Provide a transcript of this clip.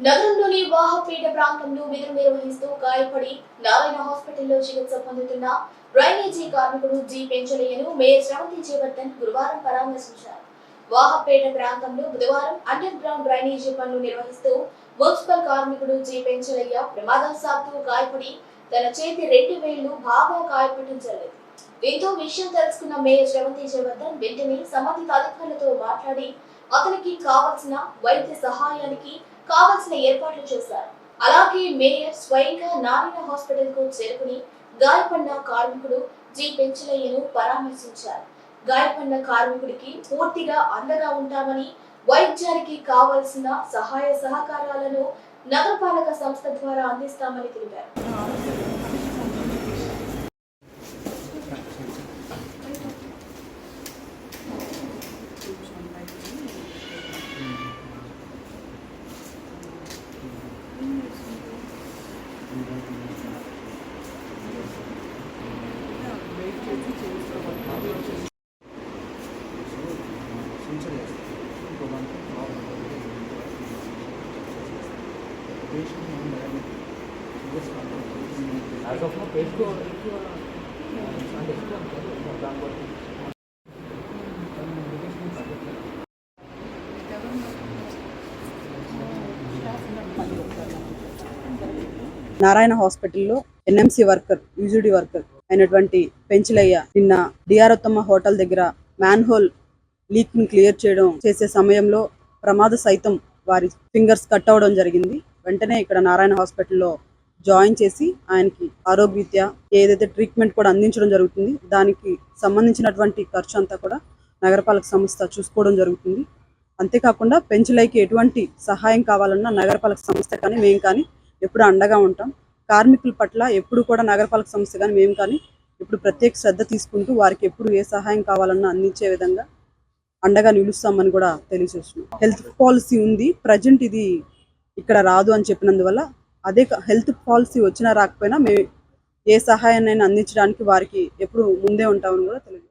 నగరంలోని వాహపేట ప్రాంతంలో విధులు నిర్వహిస్తూ గాయపడి నారాయణ హాస్పిటల్లో చికిత్స పొందుతున్న డ్రైనేజీ కార్మికుడు జి పెంచలయ్యను మేయర్ శ్రవంతి జయవర్ధన్ గురువారం పరామర్శించారు. వాహపేట ప్రాంతంలో బుధవారం అండర్ గ్రౌండ్ డ్రైనేజీ పనులు నిర్వహిస్తూ మున్సిపల్ కార్మికుడు జి పెంచలయ్య ప్రమాదవశాత్తు గాయపడి తన చేతి రెండు వేళ్ళు బాగా గాయపడటం జరిగింది. దీంతో విషయం తెలుసుకున్న మేయర్ శ్రవంతి జయవర్ధన్ వెంటనే సంబంధిత అధికారులతో మాట్లాడి అతనికి కావలసిన వైద్య సహాయానికి కావలసిన ఏర్పాట్లు చేశారు. అలాగే మేయర్ స్వయంగా నారాయణ హాస్పిటల్కు చేరుకుని గాయపడిన కార్మికుడు జి పెంచలయ్యను పరామర్శించారు. గాయపడిన కార్మికుడికి పూర్తిగా అండగా ఉంటామని వైద్యానికి కావలసిన సహాయ సహకారాలను నగరపాలక సంస్థ ద్వారా అందిస్తామని తెలిపారు. As of now, ఎక్కువ ఎక్కువ దాని నారాయణ హాస్పిటల్లో ఎన్ఎంసీ వర్కర్ యూజీడీ వర్కర్ అయినటువంటి పెంచిలయ్య నిన్న డిఆర్ఓత్తమ్మ హోటల్ దగ్గర మ్యాన్హోల్ లీక్ని క్లియర్ చేయడం చేసే సమయంలో ప్రమాద సైతం వారి ఫింగర్స్ కట్ అవడం జరిగింది. వెంటనే ఇక్కడ నారాయణ హాస్పిటల్లో జాయిన్ చేసి ఆయనకి ఆరోగ్యరీత్యా ఏదైతే ట్రీట్మెంట్ కూడా అందించడం జరుగుతుంది దానికి సంబంధించినటువంటి ఖర్చు అంతా కూడా నగరపాలక సంస్థ చూసుకోవడం జరుగుతుంది. అంతేకాకుండా పెంచులైకి ఎటువంటి సహాయం కావాలన్నా నగరపాలక సంస్థ కానీ మేము కానీ ఎప్పుడు అండగా ఉంటాం. కార్మికుల పట్ల ఎప్పుడు కూడా నగరపాలక సంస్థ కానీ మేము కానీ ఇప్పుడు ప్రత్యేక శ్రద్ధ తీసుకుంటూ వారికి ఎప్పుడు ఏ సహాయం కావాలన్నా అందించే విధంగా అండగా నిలుస్తామని కూడా తెలియజేస్తున్నాం. హెల్త్ పాలసీ ఉంది. ప్రజెంట్ ఇది ఇక్కడ రాదు అని చెప్పినందువల్ల అదే హెల్త్ పాలసీ వచ్చినా రాకపోయినా మేము ఏ సహాయాన్ని అందించడానికి వారికి ఎప్పుడు ముందే ఉంటామని కూడా తెలియదు